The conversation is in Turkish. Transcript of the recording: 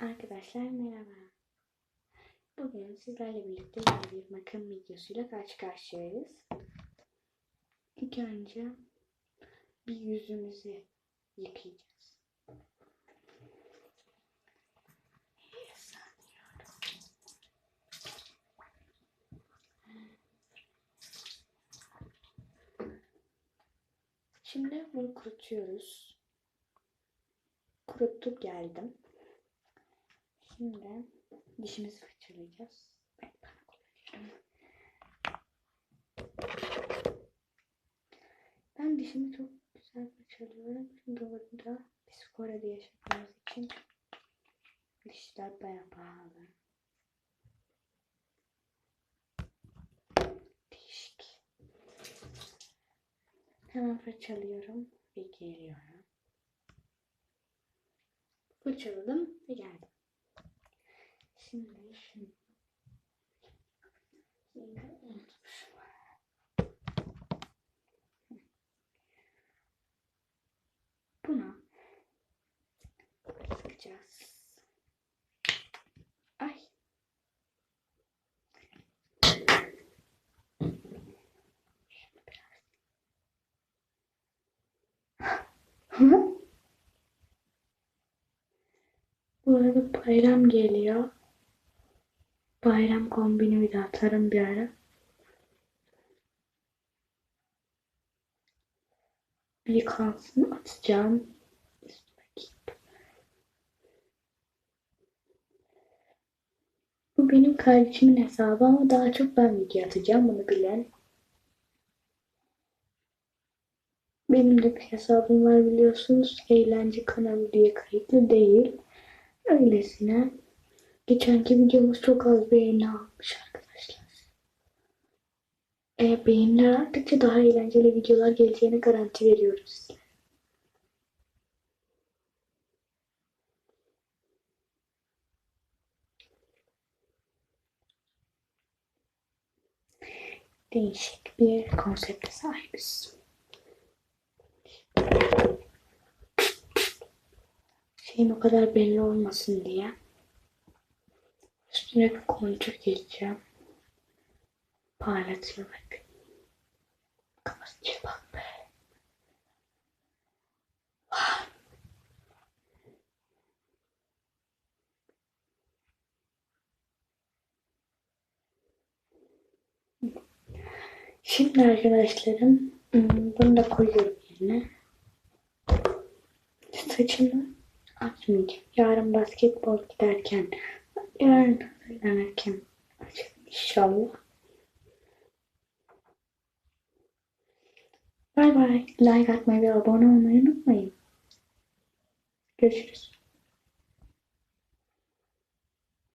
Arkadaşlar merhaba. Bugün sizlerle birlikte yeni bir makam videosuyla karşı karşıyayız. İlk önce bir yüzümüzü yıkayacağız. Şimdi bunu kurutuyoruz. Kuruttuk geldim. Şimdi dişimizi fırçalayacağız. Ben bana kullanıyorum. Ben dişimi çok güzel fırçalıyorum. Çünkü burada psikolojide yaşadığımız için dişler bayağı pahalı. Değişik. Hemen fırçalıyorum ve geliyorum. Fırçaladım ve geldim. Şimdi. Buna sıkacağız. Ay. Bu arada bayram geliyor. Bayram kombini bir daha atarım bir ara. Bir kalsın atacağım. Bu benim kardeşimin hesabı ama daha çok ben video atacağım bunu bilen. Benim de bir hesabım var biliyorsunuz. Eğlence kanalı diye kayıtlı değil. Öylesine. Geçenki videomuz çok az beğeni almış arkadaşlar. E, beğeniler arttıkça daha eğlenceli videolar geleceğine garanti veriyoruz size. Değişik bir konsepte sahibiz. Şeyin o kadar belli olmasın diye üstüne bir kontür geçeceğim. Parlatıyor bak. Kafası çıplak be. Şimdi arkadaşlarım hmm, bunu da koyuyorum yerine. Saçımı açmayacağım. Yarın basketbol giderken, yarın açarım inşallah. Bay bay. Like atmayı ve abone olmayı unutmayın. Görüşürüz.